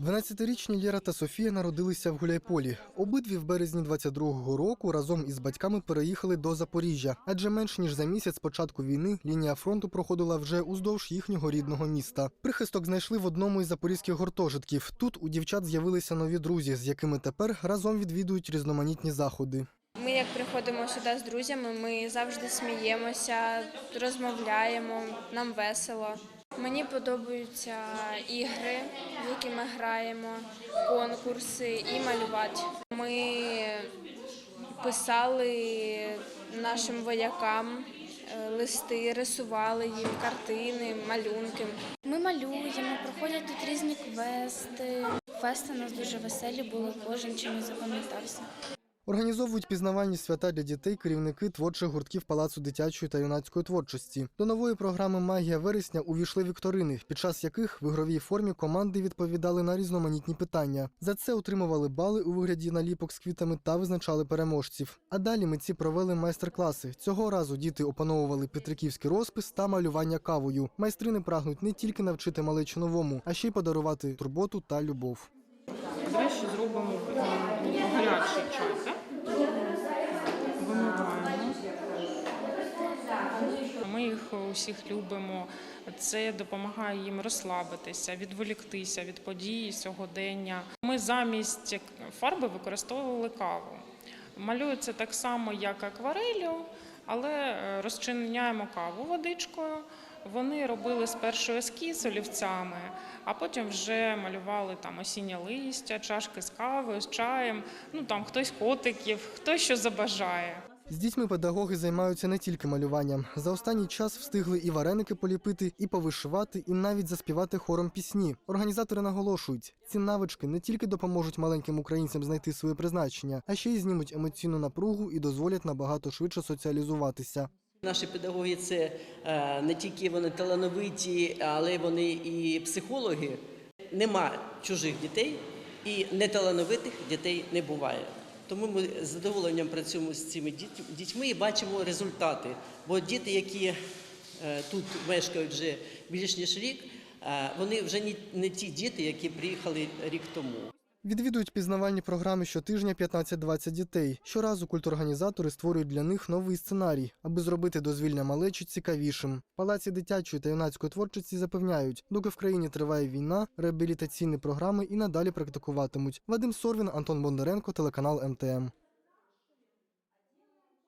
12-річні Лєра та Софія народилися в Гуляйполі. Обидві в березні 22-го року разом із батьками переїхали до Запоріжжя, адже менш ніж за місяць початку війни лінія фронту проходила вже уздовж їхнього рідного міста. Прихисток знайшли в одному із запорізьких гуртожитків. Тут у дівчат з'явилися нові друзі, з якими тепер разом відвідують різноманітні заходи. Ми як приходимо сюди з друзями, ми завжди сміємося, розмовляємо, нам весело. Мені подобаються ігри, в які ми граємо, конкурси і малювати. Ми писали нашим воякам е, листи, рисували їм картини, малюнки. Ми малюємо, проходять тут різні квести. Фести у нас дуже веселі були, кожен чимось запам'ятався. Організовують пізнавальні свята для дітей керівники творчих гуртків Палацу дитячої та юнацької творчості. До нової програми Магія вересня увійшли вікторини, під час яких в ігровій формі команди відповідали на різноманітні питання. За це отримували бали у вигляді наліпок з квітами та визначали переможців. А далі митці провели майстер-класи. Цього разу діти опановували петриківський розпис та малювання кавою. Майстрини прагнуть не тільки навчити малечу новому, а ще й подарувати турботу та любов. Давай ще зробимо гарячий чай. Ми їх усіх любимо. Це допомагає їм розслабитися, відволіктися від подій сьогодення. Ми замість фарби використовували каву. Малюється так само, як акварелью, але е, розчиняємо каву водичкою. Вони робили спершу ескіз олівцями, а потім вже малювали там осіннє листя, чашки з кавою, з чаєм. Ну там хтось котиків, хто що забажає. З дітьми педагоги займаються не тільки малюванням. За останній час встигли і вареники поліпити, і повишивати, і навіть заспівати хором пісні. Організатори наголошують, ці навички не тільки допоможуть маленьким українцям знайти своє призначення, а ще й знімуть емоційну напругу і дозволять набагато швидше соціалізуватися. Наші педагоги це е, не тільки вони талановиті, але вони і психологи. Нема чужих дітей і неталановитих дітей не буває. Тому ми з задоволенням працюємо з цими дітьми і бачимо результати. Бо діти, які е, тут мешкають вже більш ніж рік, е, вони вже не ті діти, які приїхали рік тому. Відвідують пізнавальні програми щотижня 15-20 дітей. Щоразу культорганізатори створюють для них новий сценарій, аби зробити дозвілля малечі цікавішим. Палаці дитячої та юнацької творчості запевняють, доки в країні триває війна, реабілітаційні програми і надалі практикуватимуть. Вадим Сорвін, Антон Бондаренко, телеканал МТМ.